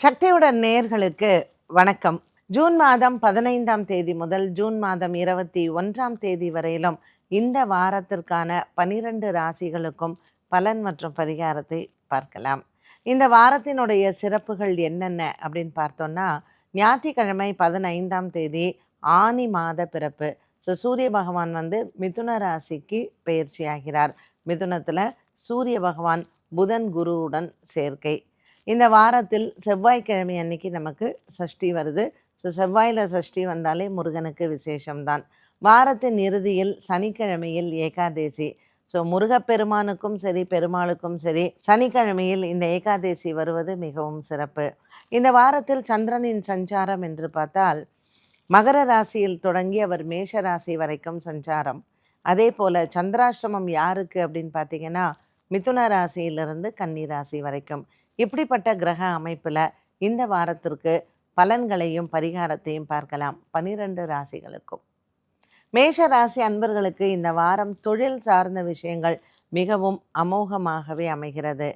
சக்தியுடன் நேர்களுக்கு வணக்கம். ஜூன் மாதம் பதினைந்தாம் தேதி முதல் ஜூன் மாதம் இருபத்தி ஒன்றாம் தேதி வரையிலும் இந்த வாரத்திற்கான பனிரெண்டு ராசிகளுக்கும் பலன் மற்றும் பரிகாரத்தை பார்க்கலாம். இந்த வாரத்தினுடைய சிறப்புகள் என்னென்ன அப்படின்னு பார்த்தோன்னா ஞாயிற்றுக்கிழமை பதினைந்தாம் தேதி ஆனி மாத பிறப்பு. ஸோ சூரிய பகவான் வந்து மிதுன ராசிக்கு பயிற்சியாகிறார். மிதுனத்தில் சூரிய பகவான் புதன் குருவுடன் சேர்க்கை. இந்த வாரத்தில் செவ்வாய்க்கிழமை அன்னைக்கு நமக்கு சஷ்டி வருது. ஸோ செவ்வாயில் சஷ்டி வந்தாலே முருகனுக்கு விசேஷம்தான். வாரத்தின் இறுதியில் சனிக்கிழமையில் ஏகாதேசி. ஸோ முருகப்பெருமானுக்கும் சரி பெருமாளுக்கும் சரி சனிக்கிழமையில் இந்த ஏகாதேசி வருவது மிகவும் சிறப்பு. இந்த வாரத்தில் சந்திரனின் சஞ்சாரம் என்று பார்த்தால் மகர ராசியில் தொடங்கி அவர் மேஷ ராசி வரைக்கும் சஞ்சாரம். அதே போல் சந்திராசிரமம் யாருக்கு அப்படின்னு பார்த்தீங்கன்னா மிதுன ராசியிலிருந்து கன்னி ராசி வரைக்கும். இப்படிப்பட்ட கிரக அமைப்பில் இந்த வாரத்திற்கு பலன்களையும் பரிகாரத்தையும் பார்க்கலாம். பனிரெண்டு ராசிகளுக்கும். மேஷ ராசி அன்பர்களுக்கு இந்த வாரம் தொழில் சார்ந்த விஷயங்கள் மிகவும் அமோகமாகவே அமைகிறது.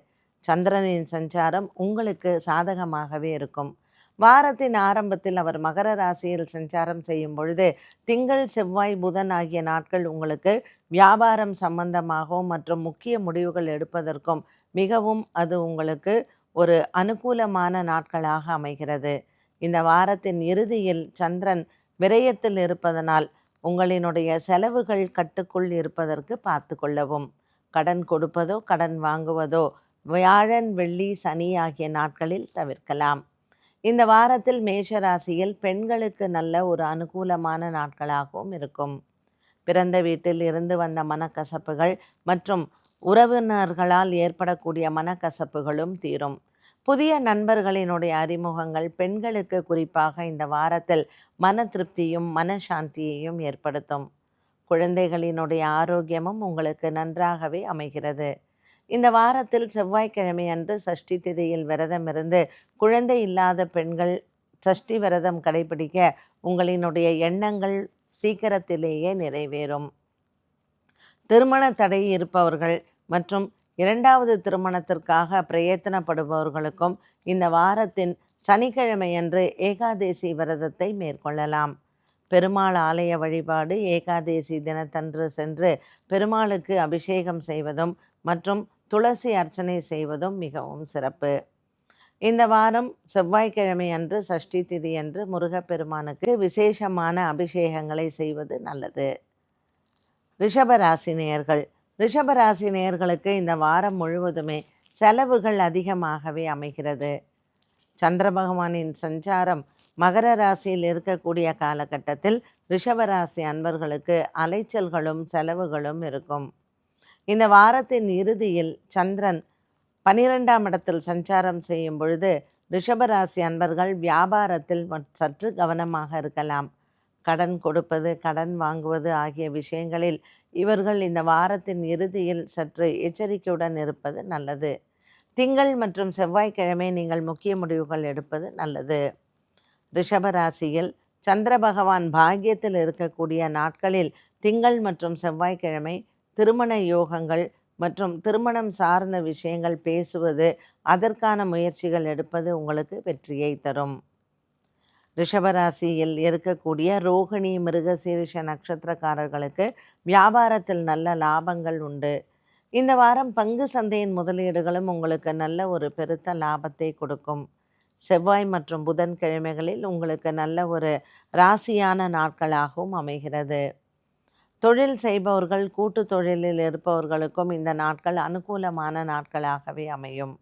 சந்திரனின் சஞ்சாரம் உங்களுக்கு சாதகமாகவே இருக்கும். வாரத்தின் ஆரம்பத்தில் அவர் மகர ராசியில் சஞ்சாரம் செய்யும் பொழுது திங்கள் செவ்வாய் புதன் ஆகிய நாட்கள் உங்களுக்கு வியாபாரம் சம்பந்தமாகவும் மற்றும் முக்கிய முடிவுகள் எடுப்பதற்கும் மிகவும் அது உங்களுக்கு ஒரு அனுகூலமான நாட்களாக அமைகிறது. இந்த வாரத்தின் இறுதியில் சந்திரன் விரயத்தில் இருப்பதனால் உங்களினுடைய செலவுகள் கட்டுக்குள் இருப்பதற்கு பார்த்து கொள்ளவும். கடன் கொடுப்பதோ கடன் வாங்குவதோ வியாழன் வெள்ளி சனி ஆகிய நாட்களில் தவிர்க்கலாம். இந்த வாரத்தில் மேஷ ராசியில் பெண்களுக்கு நல்ல ஒரு அனுகூலமான நாட்களாகவும் இருக்கும். பிறந்த வீட்டில் இருந்து வந்த மனக்கசப்புகள் மற்றும் உறவினர்களால் ஏற்படக்கூடிய மனக்கசப்புகளும் தீரும். புதிய நண்பர்களினுடைய அறிமுகங்கள் பெண்களுக்கு குறிப்பாக இந்த வாரத்தில் மன திருப்தியும் மனசாந்தியையும் ஏற்படுத்தும். குழந்தைகளினுடைய ஆரோக்கியமும் உங்களுக்கு நன்றாகவே அமைகிறது. இந்த வாரத்தில் செவ்வாய்க்கிழமை அன்று சஷ்டி திதியில் விரதம் இருந்து குழந்தை இல்லாத பெண்கள் சஷ்டி விரதம் கடைபிடிக்க உங்களினுடைய எண்ணங்கள் சீக்கிரத்திலேயே நிறைவேறும். திருமண தடை இருப்பவர்கள் மற்றும் இரண்டாவது திருமணத்திற்காக பிரயத்தனப்படுபவர்களுக்கும் இந்த வாரத்தின் சனிக்கிழமையன்று ஏகாதேசி விரதத்தை மேற்கொள்ளலாம். பெருமாள் ஆலய வழிபாடு ஏகாதேசி தினத்தன்று சென்று பெருமாளுக்கு அபிஷேகம் செய்வதும் மற்றும் துளசி அர்ச்சனை செய்வதும் மிகவும் சிறப்பு. இந்த வாரம் செவ்வாய்க்கிழமை அன்று சஷ்டி திதி அன்று முருகப்பெருமானுக்கு விசேஷமான அபிஷேகங்களை செய்வது நல்லது. ரிஷபராசினியர்கள் ரிஷபராசினியர்களுக்கு இந்த வாரம் முழுவதுமே செலவுகள் அதிகமாகவே அமைகிறது. சந்திர பகவானின் சஞ்சாரம் மகர ராசியில் இருக்கக்கூடிய காலகட்டத்தில் ரிஷபராசி அன்பர்களுக்கு அலைச்சல்களும் செலவுகளும் இருக்கும். இந்த வாரத்தின் இறுதியில் சந்திரன் பனிரெண்டாம் இடத்தில் சஞ்சாரம் செய்யும் பொழுது ரிஷபராசி அன்பர்கள் வியாபாரத்தில் சற்று கவனமாக இருக்கலாம். கடன் கொடுப்பது கடன் வாங்குவது ஆகிய விஷயங்களில் இவர்கள் இந்த வாரத்தின் இறுதியில் சற்று எச்சரிக்கையுடன் இருப்பது நல்லது. திங்கள் மற்றும் செவ்வாய்க்கிழமை நீங்கள் முக்கிய முடிவுகள் எடுப்பது நல்லது. ரிஷபராசியில் சந்திர பகவான் பாக்கியத்தில் இருக்கக்கூடிய நாட்களில் திங்கள் மற்றும் செவ்வாய்க்கிழமை திருமண யோகங்கள் மற்றும் திருமணம் சார்ந்த விஷயங்கள் பேசுவது அதற்கான முயற்சிகள் எடுப்பது உங்களுக்கு வெற்றியை தரும். ரிஷபராசியில் இருக்கக்கூடிய ரோகிணி மிருகசீரிஷ நட்சத்திரக்காரர்களுக்கு வியாபாரத்தில் நல்ல லாபங்கள் உண்டு. இந்த வாரம் பங்கு சந்தையின் முதலீடுகளும் உங்களுக்கு நல்ல ஒரு பெருத்த லாபத்தை கொடுக்கும். செவ்வாய் மற்றும் புதன் கிழமைகளில் உங்களுக்கு நல்ல ஒரு ராசியான நாட்களாகவும் அமைகிறது. தொழில் செய்பவர்கள் கூட்டு தொழிலில் இருப்பவர்களுக்கும் இந்த நாட்கள் அனுகூலமான நாட்களாகவே அமையும்.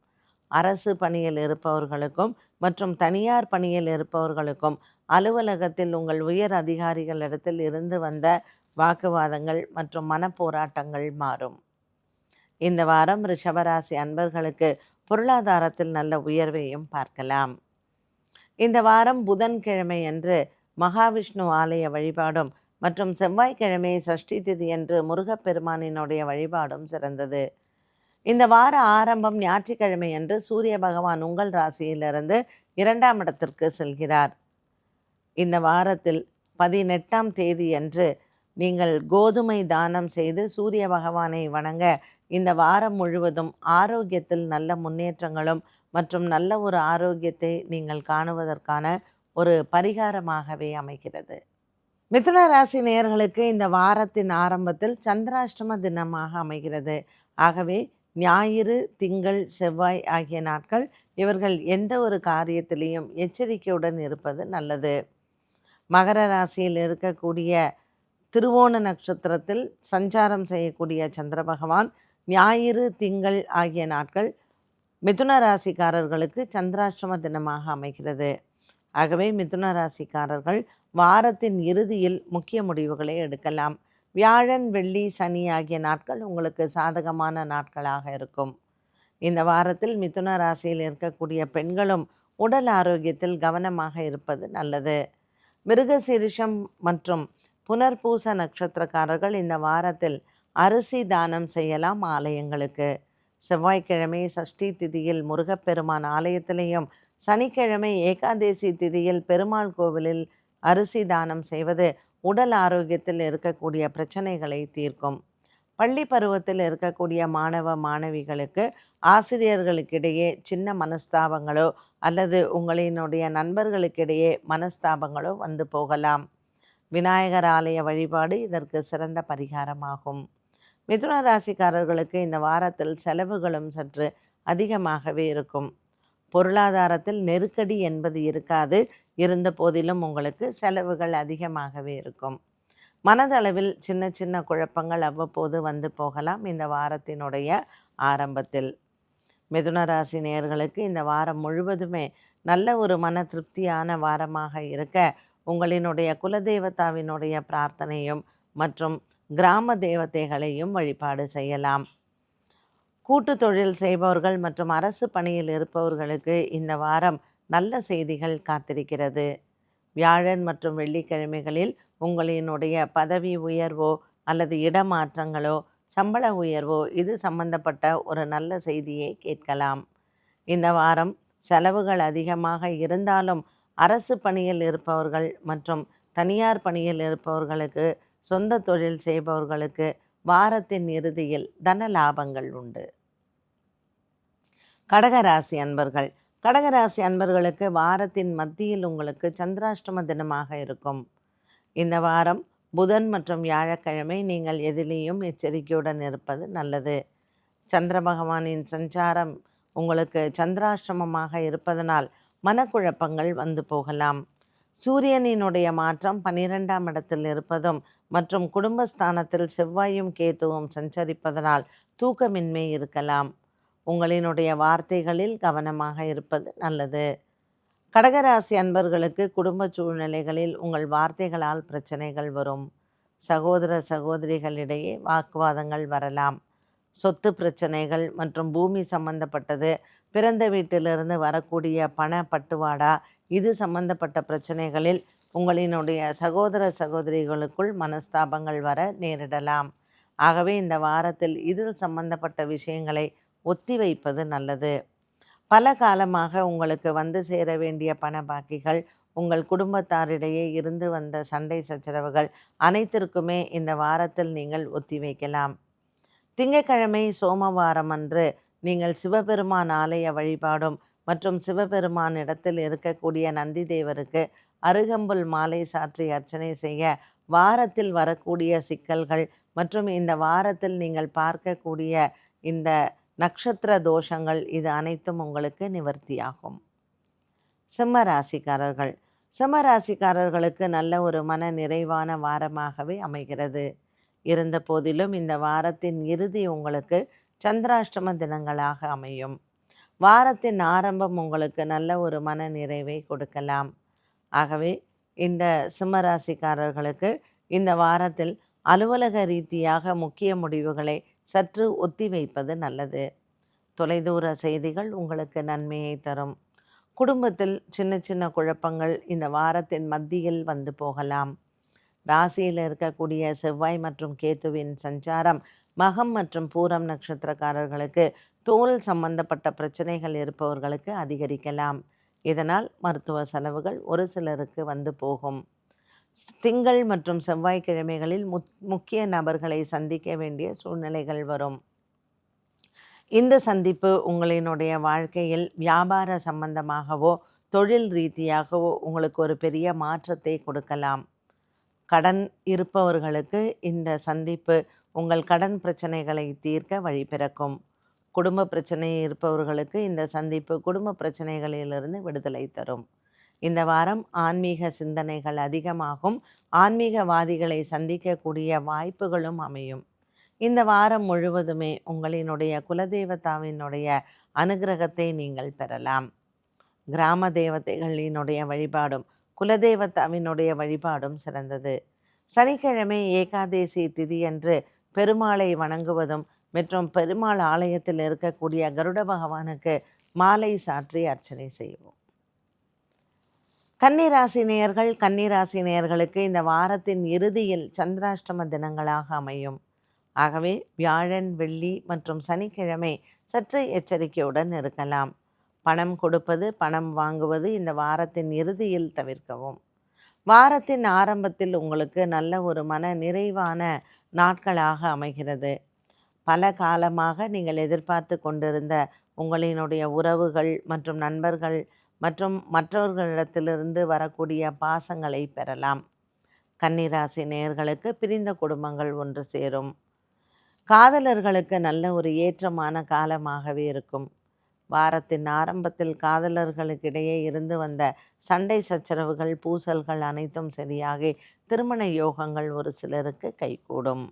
அரசு பணியில் இருப்பவர்களுக்கும் மற்றும் தனியார் பணியில் இருப்பவர்களுக்கும் அலுவலகத்தில் உங்கள் உயர் அதிகாரிகளிடத்தில் இருந்து வந்த வாக்குவாதங்கள் மற்றும் மனப்போராட்டங்கள் மாறும். இந்த வாரம் ரிஷபராசி அன்பர்களுக்கு பொருளாதாரத்தில் நல்ல உயர்வையும் பார்க்கலாம். இந்த வாரம் புதன்கிழமை அன்று மகாவிஷ்ணு ஆலய வழிபாடும் மற்றும் செவ்வாய்க்கிழமை சஷ்டி திதி என்று முருகப்பெருமானினுடைய வழிபாடும் சிறந்தது. இந்த வார ஆரம்பம் ஞாயிற்றுக்கிழமை அன்று சூரிய பகவான் உங்கள் ராசியிலிருந்து இரண்டாம் இடத்திற்கு செல்கிறார். இந்த வாரத்தில் பதினெட்டாம் தேதி அன்று நீங்கள் கோதுமை தானம் செய்து சூரிய பகவானை வணங்க இந்த வாரம் முழுவதும் ஆரோக்கியத்தில் நல்ல முன்னேற்றங்களும் மற்றும் நல்ல ஒரு ஆரோக்கியத்தை நீங்கள் காணுவதற்கான ஒரு பரிகாரமாகவே அமைகிறது. மிதுன ராசி நேயர்களுக்கு இந்த வாரத்தின் ஆரம்பத்தில் சந்திராஷ்டம தினமாக அமைகிறது. ஆகவே ஞாயிறு திங்கள் செவ்வாய் ஆகிய நாட்கள் இவர்கள் எந்த ஒரு காரியத்திலையும் எச்சரிக்கையுடன் இருப்பது நல்லது. மகர ராசியில் இருக்கக்கூடிய திருவோண நட்சத்திரத்தில் சஞ்சாரம் செய்யக்கூடிய சந்திர பகவான் ஞாயிறு திங்கள் ஆகிய நாட்கள் மிதுன ராசிக்காரர்களுக்கு சந்திராஷ்டம தினமாக அமைகிறது. ஆகவே மிதுன ராசிக்காரர்கள் வாரத்தின் இறுதியில் முக்கிய முடிவுகளை எடுக்கலாம். வியாழன் வெள்ளி சனி ஆகிய நாட்கள் உங்களுக்கு சாதகமான நாட்களாக இருக்கும். இந்த வாரத்தில் மிதுன ராசியில் இருக்கக்கூடிய பெண்களும் உடல் ஆரோக்கியத்தில் கவனமாக இருப்பது நல்லது. மிருகசிரிஷம் மற்றும் புனர்பூச நட்சத்திரக்காரர்கள் இந்த வாரத்தில் அரிசி தானம் செய்யலாம் ஆலயங்களுக்கு. செவ்வாய்க்கிழமை சஷ்டி திதியில் முருகப்பெருமான் ஆலயத்திலையும் சனிக்கிழமை ஏகாதேசி திதியில் பெருமாள் கோவிலில் அரிசி தானம் செய்வது உடல் ஆரோக்கியத்தில் இருக்கக்கூடிய பிரச்சனைகளை தீர்க்கும். பள்ளி பருவத்தில் இருக்கக்கூடிய மாணவ மாணவிகளுக்கு ஆசிரியர்களுக்கிடையே சின்ன மனஸ்தாபங்களோ அல்லது உங்களினுடைய நண்பர்களுக்கிடையே மனஸ்தாபங்களோ வந்து போகலாம். விநாயகர் ஆலய வழிபாடு இதற்கு சிறந்த பரிகாரமாகும். மிதுன ராசிக்காரர்களுக்கு இந்த வாரத்தில் செலவுகளும் சற்று அதிகமாகவே இருக்கும். பொருளாதாரத்தில் நெருக்கடி என்பது இருக்காது. இருந்த போதிலும் உங்களுக்கு செலவுகள் அதிகமாகவே இருக்கும். மனதளவில் சின்ன சின்ன குழப்பங்கள் அவ்வப்போது வந்து போகலாம் இந்த வாரத்தினுடைய ஆரம்பத்தில். மிதுனராசி நேர்களுக்கு இந்த வாரம் முழுவதுமே நல்ல ஒரு மன திருப்தியான வாரமாக இருக்க உங்களினுடைய குலதெய்வத்தாவினுடைய பிரார்த்தனையும் மற்றும் கிராம தேவதைகளையும் வழிபாடு செய்யலாம். கூட்டு தொழில் செய்பவர்கள் மற்றும் அரசு பணியில் இருப்பவர்களுக்கு இந்த வாரம் நல்ல செய்திகள் காத்திருக்கிறது. வியாழன் மற்றும் வெள்ளிக்கிழமைகளில் உங்களினுடைய பதவி உயர்வோ அல்லது இடமாற்றங்களோ சம்பள உயர்வோ இது சம்பந்தப்பட்ட ஒரு நல்ல செய்தியை கேட்கலாம். இந்த வாரம் செலவுகள் அதிகமாக இருந்தாலும் அரசு பணியில் இருப்பவர்கள் மற்றும் தனியார் பணியில் இருப்பவர்களுக்கு சொந்த தொழில் செய்பவர்களுக்கு வாரத்தின் இறுதியில் தன லாபங்கள் உண்டு. கடகராசி அன்பர்கள் கடகராசி அன்பர்களுக்கு வாரத்தின் மத்தியில் உங்களுக்கு சந்திராஷ்டம தினமாக இருக்கும். இந்த வாரம் புதன் மற்றும் வியாழக்கிழமை நீங்கள் எதிலேயும் எச்சரிக்கையுடன் இருப்பது நல்லது. சந்திர பகவானின் சஞ்சாரம் உங்களுக்கு சந்திராஷ்டமமாக இருப்பதனால் மனக்குழப்பங்கள் வந்து போகலாம். சூரியனினுடைய மாற்றம் பனிரெண்டாம் இடத்தில் இருப்பதும் மற்றும் குடும்பஸ்தானத்தில் செவ்வாயும் கேத்துவும் சஞ்சரிப்பதனால் தூக்கமின்மை இருக்கலாம். உங்களினுடைய வார்த்தைகளில் கவனமாக இருப்பது நல்லது. கடகராசி அன்பர்களுக்கு குடும்ப சூழ்நிலைகளில் உங்கள் வார்த்தைகளால் பிரச்சனைகள் வரும். சகோதர சகோதரிகளிடையே வாக்குவாதங்கள் வரலாம். சொத்து பிரச்சனைகள் மற்றும் பூமி சம்பந்தப்பட்டது பிறந்த வீட்டிலிருந்து வரக்கூடிய பண பட்டுவாடா இது சம்பந்தப்பட்ட பிரச்சனைகளில் உங்களினுடைய சகோதர சகோதரிகளுக்குள் மனஸ்தாபங்கள் வர நேரிடலாம். ஆகவே இந்த வாரத்தில் இதில் சம்பந்தப்பட்ட விஷயங்களை ஒத்தி வைப்பது நல்லது. பல காலமாக உங்களுக்கு வந்து சேர வேண்டிய பண பாக்கிகள் உங்கள் குடும்பத்தாரிடையே இருந்து வந்த சண்டை சச்சரவுகள் அனைத்திற்குமே இந்த வாரத்தில் நீங்கள் ஒத்தி வைக்கலாம். திங்கக்கிழமை சோமவாரம் அன்று நீங்கள் சிவபெருமான் ஆலய வழிபாடும் மற்றும் சிவபெருமான் இடத்தில் இருக்கக்கூடிய நந்தி தேவருக்கு அருகம்புல் மாலை சாற்றி அர்ச்சனை செய்ய வாரத்தில் வரக்கூடிய சிக்கல்கள் மற்றும் இந்த வாரத்தில் நீங்கள் பார்க்கக்கூடிய இந்த நட்சத்திர தோஷங்கள் இது அனைத்தும் உங்களுக்கு நிவர்த்தியாகும். சிம்ம ராசிக்காரர்கள். சிம்ம ராசிக்காரர்களுக்கு நல்ல ஒரு மன நிறைவான வாரமாகவே அமைகிறது. இருந்த போதிலும் இந்த வாரத்தின் இறுதி உங்களுக்கு சந்திராஷ்டம தினங்களாக அமையும். வாரத்தின் ஆரம்பம் உங்களுக்கு நல்ல ஒரு மன நிறைவை கொடுக்கலாம். ஆகவே இந்த சிம்மராசிக்காரர்களுக்கு இந்த வாரத்தில் அலுவலக ரீதியாக முக்கிய முடிவுகளை சற்று ஒத்தி வைப்பது நல்லது. தொலைதூர செய்திகள் உங்களுக்கு நன்மையை தரும். குடும்பத்தில் சின்ன சின்ன குழப்பங்கள் இந்த வாரத்தின் மத்தியில் வந்து போகலாம். ராசியில் இருக்கக்கூடிய செவ்வாய் மற்றும் கேத்துவின் சஞ்சாரம் மகம் மற்றும் பூரம் நட்சத்திரக்காரர்களுக்கு தோல் சம்பந்தப்பட்ட பிரச்சனைகள் இருப்பவர்களுக்கு அதிகரிக்கலாம். இதனால் மருத்துவ செலவுகள் ஒரு சிலருக்கு வந்து போகும். திங்கள் மற்றும் செவ்வாய்க்கிழமைகளில் முக்கிய நபர்களை சந்திக்க வேண்டிய சூழ்நிலைகள் வரும். இந்த சந்திப்பு உங்களினுடைய வாழ்க்கையில் வியாபார சம்பந்தமாகவோ தொழில் ரீதியாகவோ உங்களுக்கு ஒரு பெரிய மாற்றத்தை கொடுக்கலாம். கடன் இருப்பவர்களுக்கு இந்த சந்திப்பு உங்கள் கடன் பிரச்சனைகளை தீர்க்க வழி பிறக்கும். குடும்ப பிரச்சனை இருப்பவர்களுக்கு இந்த சந்திப்பு குடும்ப பிரச்சனைகளிலிருந்து விடுதலை தரும். இந்த வாரம் ஆன்மீக சிந்தனைகள் அதிகமாகும். ஆன்மீகவாதிகளை சந்திக்கக்கூடிய வாய்ப்புகளும் அமையும். இந்த வாரம் முழுவதுமே உங்களினுடைய குலதெய்வத்தாவினுடைய அனுகிரகத்தை நீங்கள் பெறலாம். கிராம தேவதைகளினுடைய வழிபாடும் குலதெய்வத்தாவினுடைய வழிபாடும் சிறந்தது. சனிக்கிழமை ஏகாதேசி திதியன்று பெருமாளை வணங்குவதும் மற்றும் பெருமாள் ஆலயத்தில் இருக்கக்கூடிய கருட பகவானுக்கு மாலை சாற்றி அர்ச்சனை செய்வோம். கன்னிராசி நேயர்கள் கன்னிராசி நேயர்களுக்கு இந்த வாரத்தின் இறுதியில் சந்திராஷ்டம தினங்களாக அமையும். ஆகவே வியாழன் வெள்ளி மற்றும் சனிக்கிழமை சற்று எச்சரிக்கையுடன் இருக்கலாம். பணம் கொடுப்பது பணம் வாங்குவது இந்த வாரத்தின் இறுதியில் தவிர்க்கவும். வாரத்தின் ஆரம்பத்தில் உங்களுக்கு நல்ல ஒரு மன நிறைவான நாட்களாக அமைகிறது. பல காலமாக நீங்கள் எதிர்பார்த்து கொண்டிருந்த உங்களினுடைய உறவுகள் மற்றும் நண்பர்கள் மற்றும் மற்றவர்களிடத்திலிருந்து வரக்கூடிய பாசங்களை பெறலாம். கன்னிராசி நேயர்களுக்கு பிரிந்த குடும்பங்கள் ஒன்று சேரும். காதலர்களுக்கு நல்ல ஒரு ஏற்றமான காலமாகவே இருக்கும். வாரத்தின் ஆரம்பத்தில் காதலர்களுக்கிடையே இருந்து வந்த சண்டை சச்சரவுகள் பூசல்கள் அனைத்தும் சரியாகி திருமண யோகங்கள் ஒரு சிலருக்கு கைகூடும்.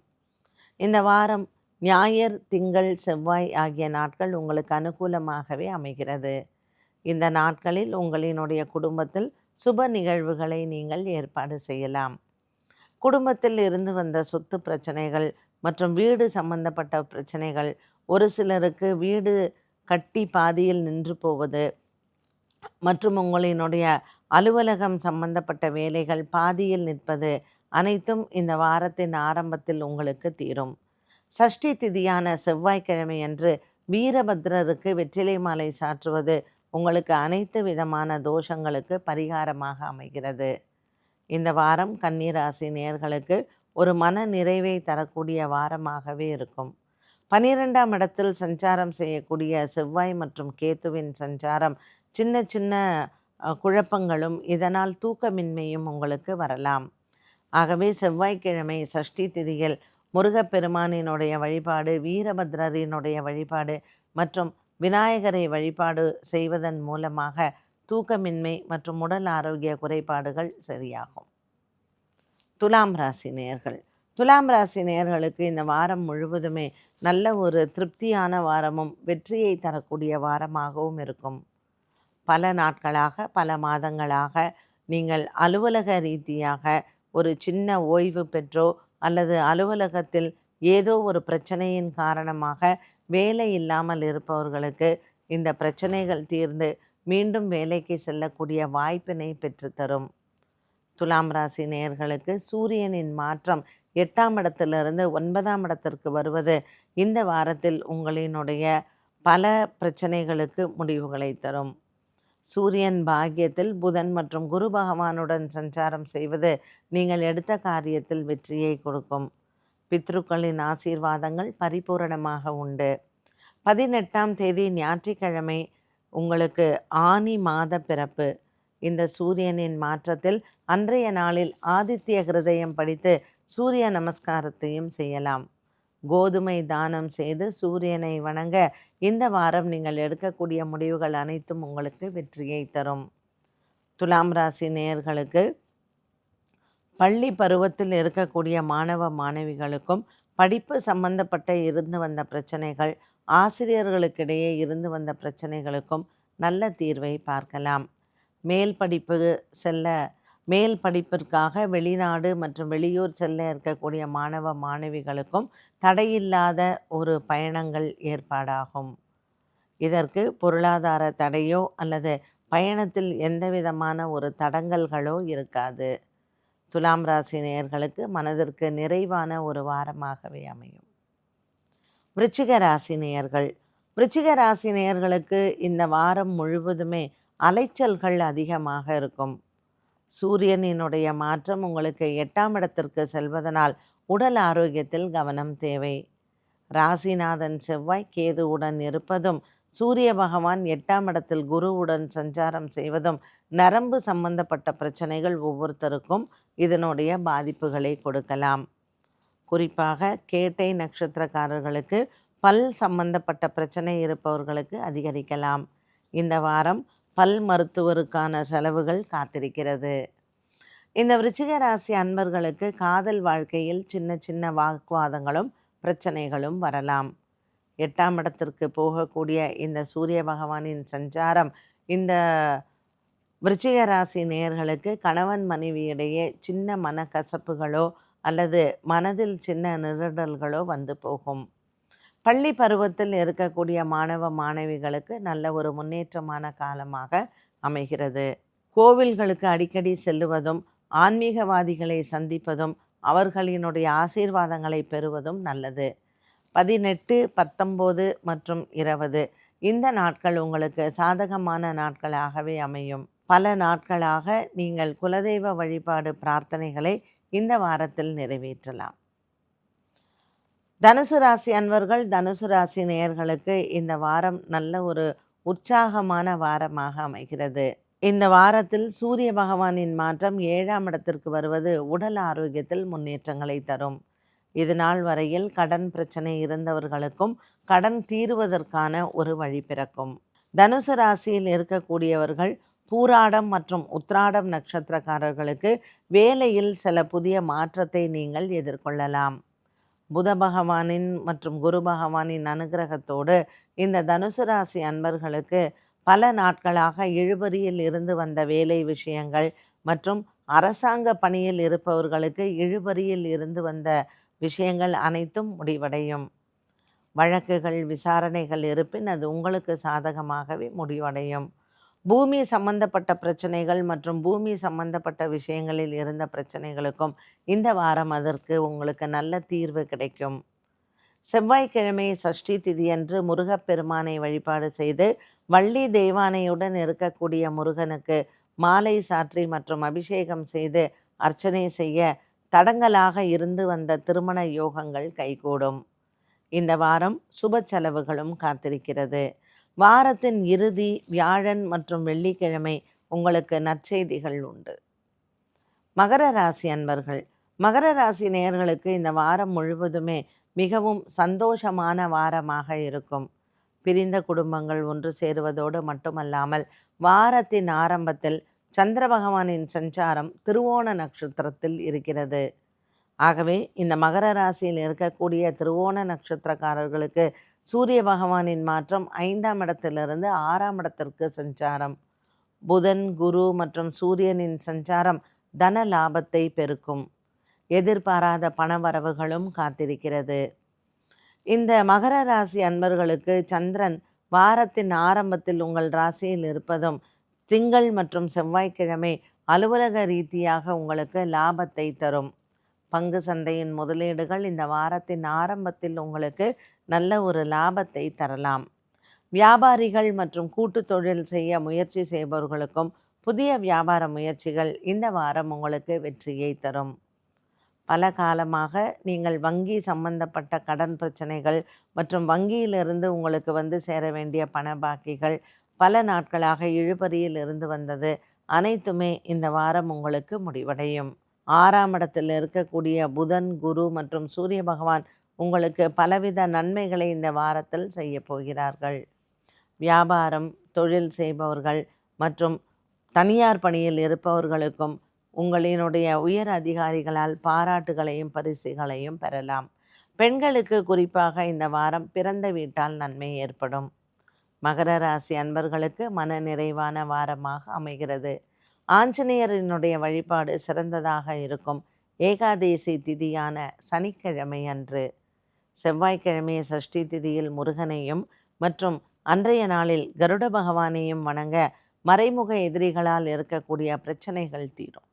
இந்த வாரம் ஞாயிறு திங்கள் செவ்வாய் ஆகிய நாட்கள் உங்களுக்கு அனுகூலமாகவே அமைகிறது. இந்த நாட்களில் உங்களினுடைய குடும்பத்தில் சுப நிகழ்வுகளை நீங்கள் ஏற்பாடு செய்யலாம். குடும்பத்தில் இருந்து வந்த சொத்து பிரச்சனைகள் மற்றும் வீடு சம்பந்தப்பட்ட பிரச்சனைகள் ஒரு சிலருக்கு வீடு கட்டி பாதியில் நின்று போவது மற்றும் உங்களினுடைய அலுவலகம் சம்பந்தப்பட்ட வேலைகள் பாதியில் நிற்பது அனைத்தும் இந்த வாரத்தின் ஆரம்பத்தில் உங்களுக்கு தீரும். சஷ்டி திதியான செவ்வாய்க்கிழமை அன்று வீரபத்ரருக்கு வெற்றிலை மாலை சாற்றுவது உங்களுக்கு அனைத்து விதமான தோஷங்களுக்கு பரிகாரமாக அமைகிறது. இந்த வாரம் கன்னிராசி நேர்களுக்கு ஒரு மன நிறைவை தரக்கூடிய வாரமாகவே இருக்கும். பனிரெண்டாம் இடத்தில் சஞ்சாரம் செய்யக்கூடிய செவ்வாய் மற்றும் கேத்துவின் சஞ்சாரம் சின்ன சின்ன குழப்பங்களும் இதனால் தூக்கமின்மையும் உங்களுக்கு வரலாம். ஆகவே செவ்வாய்க்கிழமை சஷ்டி திதியில் முருகப்பெருமானினுடைய வழிபாடு வீரபத்ரரினுடைய வழிபாடு மற்றும் விநாயகரை வழிபாடு செய்வதன் மூலமாக தூக்கமின்மை மற்றும் உடல் ஆரோக்கிய குறைபாடுகள் சரியாகும். துலாம் ராசி நேர்கள். துலாம் ராசி நேர்களுக்கு இந்த வாரம் முழுவதுமே நல்ல ஒரு திருப்தியான வாரமும் வெற்றியை தரக்கூடிய வாரமாகவும் இருக்கும். பல நாட்களாக பல மாதங்களாக நீங்கள் அலுவலக ரீதியாக ஒரு சின்ன ஓய்வு பெற்றோ அல்லது அலுவலகத்தில் ஏதோ ஒரு பிரச்சனையின் காரணமாக வேலை இல்லாமல் இருப்பவர்களுக்கு இந்த பிரச்சனைகள் தீர்ந்து மீண்டும் வேலைக்கு செல்லக்கூடிய வாய்ப்பினை பெற்றுத்தரும். துலாம் ராசி நேயர்களுக்கு சூரியனின் மாற்றம் எட்டாம் இடத்திலிருந்து ஒன்பதாம் இடத்திற்கு வருவது இந்த வாரத்தில் உங்களினுடைய பல பிரச்சனைகளுக்கு முடிவுகளை தரும். சூரியன் பாக்கியத்தில் புதன் மற்றும் குரு பகவானுடன் சஞ்சாரம் செய்வது நீங்கள் எடுத்த காரியத்தில் வெற்றியை கொடுக்கும். பித்ருக்களின் ஆசீர்வாதங்கள் பரிபூரணமாக உண்டு. பதினெட்டாம் தேதி ஞாயிற்றுக்கிழமை உங்களுக்கு ஆனி மாத பிறப்பு. இந்த சூரியனின் மாற்றத்தில் அன்றைய நாளில் ஆதித்ய ஹிருதயம் படித்து சூரிய நமஸ்காரத்தையும் செய்யலாம். கோதுமை தானம் செய்து சூரியனை வணங்க இந்த வாரம் நீங்கள் எடுக்கக்கூடிய முடிவுகள் அனைத்தும் உங்களுக்கு வெற்றியை தரும். துலாம் ராசி நேயர்களுக்கு பள்ளி பருவத்தில் இருக்கக்கூடிய மாணவ மாணவிகளுக்கும் படிப்பு சம்பந்தப்பட்ட இருந்து வந்த பிரச்சனைகள் ஆசிரியர்களுக்கிடையே இருந்து வந்த பிரச்சனைகளுக்கும் நல்ல தீர்வை பார்க்கலாம். மேல் படிப்பு செல்ல மேல் படிப்பிற்காக வெளிநாடு மற்றும் வெளியூர் செல்ல இருக்கக்கூடிய மாணவ மாணவிகளுக்கும் தடையில்லாத ஒரு பயணங்கள் ஏற்பாடாகும். இதற்கு பொருளாதார தடையோ அல்லது பயணத்தில் எந்த விதமான ஒரு தடங்கல்களோ இருக்காது. துலாம் ராசி நேயர்களுக்கு மனதிற்கு நிறைவான ஒரு வாரமாகவே அமையும். விருச்சிக ராசி நேயர்கள். விருச்சிக ராசி நேயர்களுக்கு இந்த வாரம் முழுவதுமே அலைச்சல்கள் அதிகமாக இருக்கும். சூரியனினுடைய மாற்றம் உங்களுக்கு எட்டாம் இடத்திற்கு செல்வதனால் உடல் ஆரோக்கியத்தில் கவனம் தேவை. ராசிநாதன் செவ்வாய் கேதுவுடன் இருப்பதும் சூரிய பகவான் எட்டாம் இடத்தில் குருவுடன் சஞ்சாரம் செய்வதும் நரம்பு சம்பந்தப்பட்ட பிரச்சனைகள் ஒவ்வொருத்தருக்கும் இதனுடைய பாதிப்புகளை கொடுக்கலாம். குறிப்பாக கேட்டை நட்சத்திரக்காரர்களுக்கு பல் சம்பந்தப்பட்ட பிரச்சனை இருப்பவர்களுக்கு அதிகரிக்கலாம். இந்த வாரம் பல் மருத்துவருக்கான செலவுகள் காத்திருக்கிறது. இந்த விருச்சிக ராசி அன்பர்களுக்கு காதல் வாழ்க்கையில் சின்ன சின்ன வாக்குவாதங்களும் பிரச்சனைகளும் வரலாம். எட்டாம் இடத்திற்கு போகக்கூடிய இந்த சூரிய பகவானின் சஞ்சாரம் இந்த விருச்சிக ராசி நேயர்களுக்கு கணவன் மனைவியிடையே சின்ன மனக்கசப்புகளோ அல்லது மனதில் சின்ன நிரடல்களோ வந்து போகும். பள்ளி பருவத்தில் இருக்கக்கூடிய மாணவ மாணவிகளுக்கு நல்ல ஒரு முன்னேற்றமான காலமாக அமைகிறது. கோவில்களுக்கு அடிக்கடி செல்லுவதும் ஆன்மீகவாதிகளை சந்திப்பதும் அவர்களினுடைய ஆசீர்வாதங்களை பெறுவதும் நல்லது. பதினெட்டு பத்தொம்போது மற்றும் இருபது. இந்த நாட்கள் உங்களுக்கு சாதகமான நாட்களாகவே அமையும். பல நாட்களாக நீங்கள் குலதெய்வ வழிபாடு பிரார்த்தனைகளை இந்த வாரத்தில் நிறைவேற்றலாம். தனுசு ராசி அன்பர்கள் தனுசு ராசி நேயர்களுக்கு இந்த வாரம் நல்ல ஒரு உற்சாகமான வாரமாக அமைகிறது. இந்த வாரத்தில் சூரிய பகவானின் மாற்றம் ஏழாம் இடத்திற்கு வருவது உடல் ஆரோக்கியத்தில் முன்னேற்றங்களை தரும். இது நாள் வரையில் கடன் பிரச்சனை இருந்தவர்களுக்கும் கடன் தீருவதற்கான ஒரு வழி பிறக்கும். தனுசு ராசியில் இருக்கக்கூடியவர்கள் பூராடம் மற்றும் உத்ராடம் நட்சத்திரக்காரர்களுக்கு வேலையில் சில புதிய மாற்றத்தை நீங்கள் எதிர்கொள்ளலாம். புத பகவானின் மற்றும் குரு பகவானின் அனுகிரகத்தோடு இந்த தனுசு ராசி அன்பர்களுக்கு பல நாட்களாக இழுபறியில் இருந்து வந்த வேலை விஷயங்கள் மற்றும் அரசாங்க பணியில் இருப்பவர்களுக்கு இழுபறியில் இருந்து வந்த விஷயங்கள் அனைத்தும் முடிவடையும். வழக்குகள் விசாரணைகள் இருப்பின் அது உங்களுக்கு சாதகமாகவே முடிவடையும். பூமி சம்பந்தப்பட்ட பிரச்சனைகள் மற்றும் பூமி சம்பந்தப்பட்ட விஷயங்களில் இருந்த பிரச்சனைகளுக்கும் இந்த வாரம் அதற்கு உங்களுக்கு நல்ல தீர்வு கிடைக்கும். செவ்வாய்க்கிழமை சஷ்டி திதியன்று முருகப்பெருமானை வழிபாடு செய்து வள்ளி தெய்வானையுடன் இருக்கக்கூடிய முருகனுக்கு மாலை சாற்றி மற்றும் அபிஷேகம் செய்து அர்ச்சனை செய்ய தடங்கலாக இருந்து வந்த திருமண யோகங்கள் கைகூடும். இந்த வாரம் சுப செலவுகளும் காத்திருக்கிறது. வாரத்தின் இறுதி வியாழன் மற்றும் வெள்ளிக்கிழமை உங்களுக்கு நற்செய்திகள் உண்டு. மகர ராசி அன்பர்கள் மகர ராசி நேயர்களுக்கு இந்த வாரம் முழுவதுமே மிகவும் சந்தோஷமான வாரமாக இருக்கும். பிரிந்த குடும்பங்கள் ஒன்று சேருவதோடு மட்டுமல்லாமல் வாரத்தின் ஆரம்பத்தில் சந்திர பகவானின் சஞ்சாரம் திருவோண நட்சத்திரத்தில் இருக்கிறது. ஆகவே இந்த மகர ராசியில் இருக்கக்கூடிய திருவோண நட்சத்திரக்காரர்களுக்கு சூரிய பகவானின் மாற்றம் ஐந்தாம் இடத்திலிருந்து ஆறாம் இடத்திற்கு சஞ்சாரம். புதன் குரு மற்றும் சூரியனின் சஞ்சாரம் தன லாபத்தை பெருக்கும். எதிர்பாராத பணவரவுகளும் காத்திருக்கிறது. இந்த மகர ராசி அன்பர்களுக்கு சந்திரன் வாரத்தின் ஆரம்பத்தில் உங்கள் ராசியில் இருப்பதும் திங்கள் மற்றும் செவ்வாய்க்கிழமை அலுவலக ரீதியாக உங்களுக்கு லாபத்தை தரும். பங்கு சந்தையின் முதலீடுகள் இந்த வாரத்தின் ஆரம்பத்தில் உங்களுக்கு நல்ல ஒரு லாபத்தை தரலாம். வியாபாரிகள் மற்றும் கூட்டு தொழில் செய்ய முயற்சி செய்பவர்களுக்கும் புதிய வியாபார முயற்சிகள் இந்த வாரம் உங்களுக்கு வெற்றியை தரும். பல காலமாக நீங்கள் வங்கி சம்பந்தப்பட்ட கடன் பிரச்சனைகள் மற்றும் வங்கியிலிருந்து உங்களுக்கு வந்து சேர வேண்டிய பண பாக்கிகள் பல நாட்களாக இழுபறியில் இருந்து வந்தது. அனைத்துமே இந்த வாரம் உங்களுக்கு முடிவடையும். ஆறாம் இடத்தில் இருக்கக்கூடிய புதன் குரு மற்றும் சூரிய பகவான் உங்களுக்கு பலவித நன்மைகளை இந்த வாரத்தில் செய்ய போகிறார்கள். வியாபாரம் தொழில் செய்பவர்கள் மற்றும் தனியார் பணியில் இருப்பவர்களுக்கும் உங்களினுடைய உயர் அதிகாரிகளால் பாராட்டுகளையும் பரிசுகளையும் பெறலாம். பெண்களுக்கு குறிப்பாக இந்த வாரம் பிறந்த வீட்டால் நன்மை ஏற்படும். மகர ராசி அன்பர்களுக்கு மன நிறைவான வாரமாக அமைகிறது. ஆஞ்சநேயரினுடைய வழிபாடு சிறந்ததாக இருக்கும். ஏகாதேசி திதியான சனிக்கிழமை அன்று செவ்வாய்க்கிழமை சஷ்டி திதியில் முருகனையும் மற்றும் அன்றைய நாளில் கருட பகவானையும் வணங்க மறைமுக எதிரிகளால் இருக்கக்கூடிய பிரச்சனைகள் தீரும்.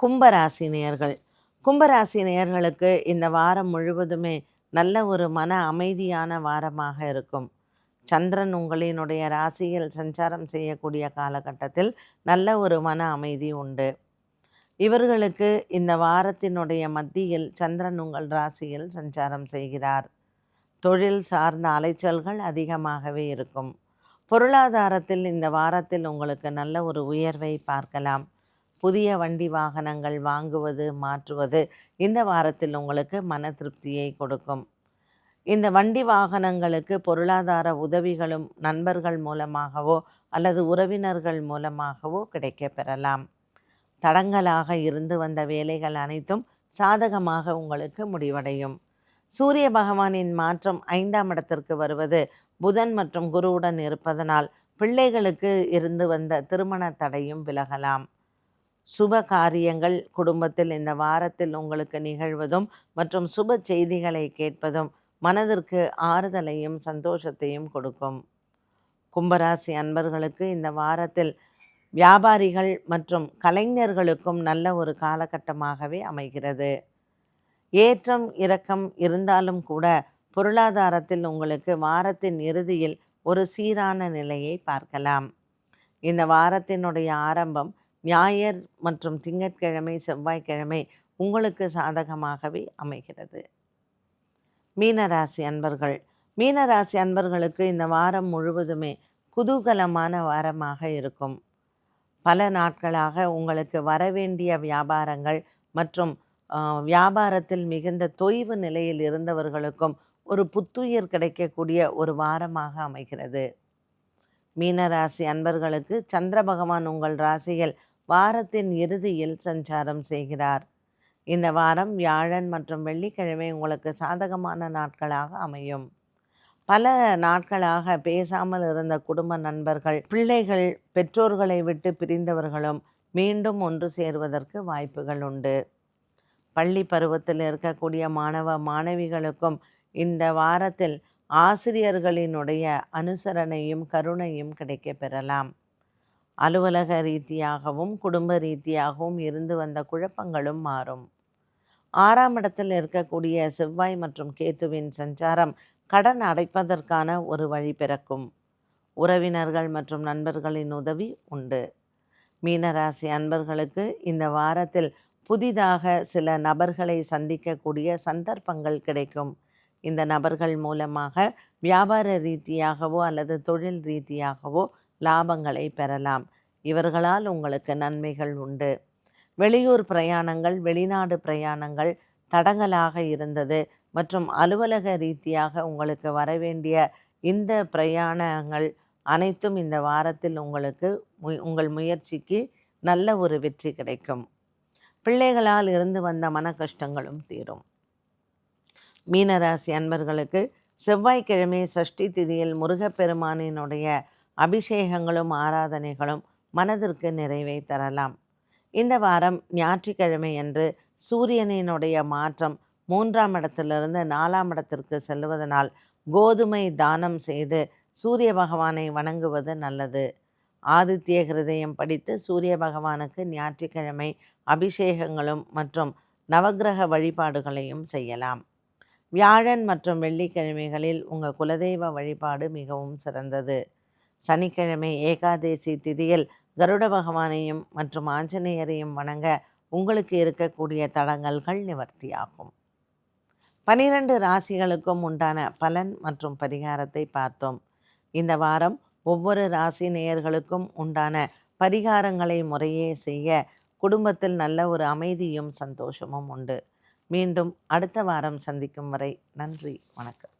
கும்பராசி நேயர்கள். கும்பராசி நேயர்களுக்கு இந்த வாரம் முழுவதுமே நல்ல ஒரு மன அமைதியான வாரமாக இருக்கும். சந்திரன் உங்களினுடைய ராசியில் சஞ்சாரம் செய்யக்கூடிய காலகட்டத்தில் நல்ல ஒரு மன அமைதி உண்டு. இவர்களுக்கு இந்த வாரத்தினுடைய மத்தியில் சந்திரன் உங்கள் ராசியில் சஞ்சாரம் செய்கிறார். தொழில் சார்ந்த அலைச்சல்கள் அதிகமாகவே இருக்கும். பொருளாதாரத்தில் இந்த வாரத்தில் உங்களுக்கு நல்ல ஒரு உயர்வை பார்க்கலாம். புதிய வண்டி வாகனங்கள் வாங்குவது மாற்றுவது இந்த வாரத்தில் உங்களுக்கு மன திருப்தியை கொடுக்கும். இந்த வண்டி வாகனங்களுக்கு பொருளாதார உதவிகளும் நண்பர்கள் மூலமாகவோ அல்லது உறவினர்கள் மூலமாகவோ கிடைக்க பெறலாம். தடங்கலாக இருந்து வந்த வேலைகள் அனைத்தும் சாதகமாக உங்களுக்கு முடிவடையும். சூரிய பகவானின் மாற்றம் ஐந்தாம் இடத்திற்கு வருவது புதன் மற்றும் குருவுடன் இருப்பதனால் பிள்ளைகளுக்கு இருந்து வந்த திருமண தடையும் விலகலாம். சுப காரியங்கள் குடும்பத்தில் இந்த வாரத்தில் உங்களுக்கு நிகழ்வதும் மற்றும் சுப செய்திகளை கேட்பதும் மனதிற்கு ஆறுதலையும் சந்தோஷத்தையும் கொடுக்கும். கும்பராசி அன்பர்களுக்கு இந்த வாரத்தில் வியாபாரிகள் மற்றும் கலைஞர்களுக்கும் நல்ல ஒரு காலகட்டமாகவே அமைகிறது. ஏற்றம் இரக்கம் இருந்தாலும் கூட பொருளாதாரத்தில் உங்களுக்கு வாரத்தின் இறுதியில் ஒரு சீரான நிலையை பார்க்கலாம். இந்த வாரத்தினுடைய ஆரம்பம் ஞாயிறு மற்றும் திங்கட்கிழமை செவ்வாய்க்கிழமை உங்களுக்கு சாதகமாகவே அமைகிறது. மீனராசி அன்பர்கள். மீனராசி அன்பர்களுக்கு இந்த வாரம் முழுவதுமே குதூகலமான வாரமாக இருக்கும். பல நாட்களாக உங்களுக்கு வரவேண்டிய வியாபாரங்கள் மற்றும் வியாபாரத்தில் மிகுந்த தொய்வு நிலையில் இருந்தவர்களுக்கும் ஒரு புத்துயிர் கிடைக்கக்கூடிய ஒரு வாரமாக அமைகிறது. மீனராசி அன்பர்களுக்கு சந்திர பகவான் உங்கள் ராசியில் வாரத்தின் இறுதியில் சஞ்சாரம் செய்கிறார். இந்த வாரம் வியாழன் மற்றும் வெள்ளிக்கிழமை உங்களுக்கு சாதகமான நாட்களாக அமையும். பல நாட்களாக பேசாமல் இருந்த குடும்ப நண்பர்கள் பிள்ளைகள் பெற்றோர்களை விட்டு பிரிந்தவர்களும் மீண்டும் ஒன்று சேருவதற்கு வாய்ப்புகள் உண்டு. பள்ளி பருவத்தில் இருக்கக்கூடிய மாணவ மாணவிகளுக்கும் இந்த வாரத்தில் ஆசிரியர்களினுடைய அனுசரணையும் கருணையும் கிடைக்க பெறலாம். அலுவலக ரீதியாகவும் குடும்ப ரீதியாகவும் இருந்து வந்த குழப்பங்களும் மாறும். ஆறாம் இடத்தில் இருக்கக்கூடிய செவ்வாய் மற்றும் கேத்துவின் சஞ்சாரம் கடன் அடைப்பதற்கான ஒரு வழி பிறக்கும். உறவினர்கள் மற்றும் நண்பர்களின் உதவி உண்டு. மீனராசி அன்பர்களுக்கு இந்த வாரத்தில் புதிதாக சில நபர்களை சந்திக்கக்கூடிய சந்தர்ப்பங்கள் கிடைக்கும். இந்த நபர்கள் மூலமாக வியாபார ரீதியாகவோ அல்லது தொழில் ரீதியாகவோ லாபங்களை பெறலாம். இவர்களால் உங்களுக்கு நன்மைகள் உண்டு. வெளியூர் பிரயாணங்கள் வெளிநாடு பிரயாணங்கள் தடங்கலாக இருந்தது மற்றும் அலுவலக ரீதியாக உங்களுக்கு வரவேண்டிய இந்த பிரயாணங்கள் அனைத்தும் இந்த வாரத்தில் உங்களுக்கு உங்கள் முயற்சிக்கு நல்ல ஒரு வெற்றி கிடைக்கும். பிள்ளைகளால் இருந்து வந்த மன கஷ்டங்களும் தீரும். மீனராசி அன்பர்களுக்கு செவ்வாய்க்கிழமை சஷ்டி திதியில் முருகப்பெருமானினுடைய அபிஷேகங்களும் ஆராதனைகளும் மனதிற்கு நிறைவை தரலாம். இந்த வாரம் ஞாயிற்றுக்கிழமை அன்று சூரியனினுடைய மாற்றம் மூன்றாம் இடத்திலிருந்து நாலாம் இடத்திற்கு செல்லுவதனால் கோதுமை தானம் செய்து சூரிய பகவானை வணங்குவது நல்லது. ஆதித்ய ஹிருதயம் படித்து சூரிய பகவானுக்கு ஞாயிற்றுக்கிழமை அபிஷேகங்களும் மற்றும் நவகிரக வழிபாடுகளையும் செய்யலாம். வியாழன் மற்றும் வெள்ளிக்கிழமைகளில் உங்கள் குலதெய்வ வழிபாடு மிகவும் சிறந்தது. சனிக்கிழமை ஏகாதேசி திதியில் கருட பகவானையும் மற்றும் ஆஞ்சநேயரையும் வணங்க உங்களுக்கு இருக்கக்கூடிய தடங்கல்கள் நிவர்த்தியாகும். பனிரெண்டு ராசிகளுக்கும் உண்டான பலன் மற்றும் பரிகாரத்தை பார்த்தோம். இந்த வாரம் ஒவ்வொரு ராசி நேயர்களுக்கும் உண்டான பரிகாரங்களை முறையே செய்ய குடும்பத்தில் நல்ல ஒரு அமைதியும் சந்தோஷமும் உண்டு. மீண்டும் அடுத்த வாரம் சந்திக்கும் வரை நன்றி வணக்கம்.